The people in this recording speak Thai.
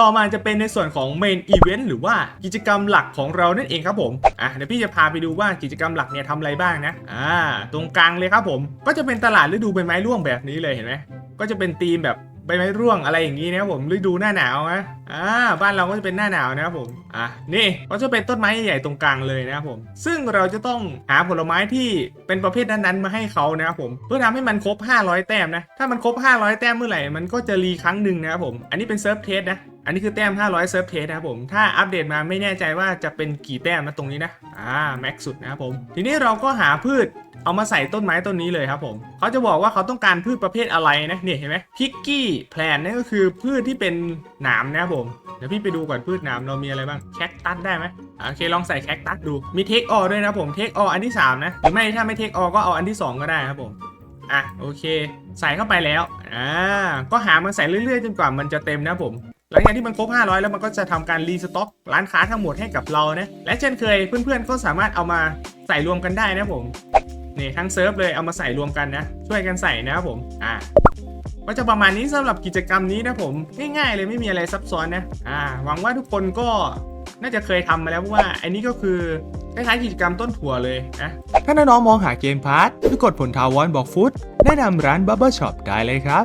ต่อมาจะเป็นในส่วนของเมนอีเวนต์หรือว่ากิจกรรมหลักของเรานั่นเองครับผมอะเดี๋ยวพี่จะพาไปดูว่ากิจกรรมหลักเนี่ยทำอะไรบ้างนะอ่าตรงกลางเลยครับผม ก็จะเป็นตลาดฤดูใบไม้ร่วงแบบนี้เลยเห็นไหมก็จะเป็นธีมแบบใบไม้ร่วงอะไรอย่างนี้นะครับผมฤดูหน้าหนาวนะอ่าบ้านเราก็จะเป็นหน้าหนาวนะครับผมอะนี่ก็จะเป็นต้นไม้ใหญ่ๆตรงกลางเลยนะครับผม ซึ่งเราจะต้องหาผลไม้ที่เป็นประเภทนั้นๆมาให้เขานะครับผมเพื่อทำให้มันครบ 500 แต้มนะถ้ามันครบ 500 แต้มเมื่อไหร่มันก็จะรีครั้งหนึ่งนะครับผม อันนี้เป็นเซิร์ฟเทสนะ อันนี้คือแต้ม 500 เซิร์ฟเทสนะครับผม ถ้าอัปเดตมาไม่แน่ใจว่าจะเป็นกี่แต้มนะตรงนี้นะ อ่า แม็กสุดนะครับผม ทีนี้เราก็หาพืชเอามาใส่ต้นไม้ต้นนี้เลยครับผม เขาจะบอกว่าเขาต้องการพืชประเภทอะไรนะเนี่ยเห็นไหมพิกกี้แพลนนี่นก็คือพืชที่เป็นหนามนะครับผม เดี๋ยวพี่ไปดูก่อนพืชหนามเรามีอะไรบ้าง แคคตัสได้ไหมโอเคลองใส่แคคตัสดู มีเทคออด้วยนะผมเทคอออันที่ 3 นะ หรือไม่ถ้าไม่เทคออก็เอาอันที่ 2 ก็ได้ครับผมอะโอเค ใส่เข้าไปแล้วอ่าก็หามันใส่เรื่อยๆ จนกว่ามันจะเต็มนะผม หลังจากที่มันครบ 500 แล้วมันก็จะทำการรีสต็อกร้านค้าทั้งหมดให้กับเรานะและเช่นเคยเพื่อนๆก็สามารถเอามาใส่รวมกันได้นะผมนี่ทั้งเซิร์ฟเลยเอามาใส่รวมกันนะ ช่วยกันใส่นะครับผมอ่าก็จะประมาณนี้สำหรับกิจกรรมนี้นะผมง่ายๆ เลยไม่มีอะไรซับซ้อนนะอ่าหวังว่าทุกคนก็น่าจะเคยทำมาแล้วเพราะว่าอันนี้ก็คือคล้ายๆกิจกรรมต้นถั่วเลยนะถ้าน้องๆมองหาเกมพาร์ทหรือกดผลทาวอนบอกฟุตแนะนำร้าน Bubble Shop ได้เลยครับ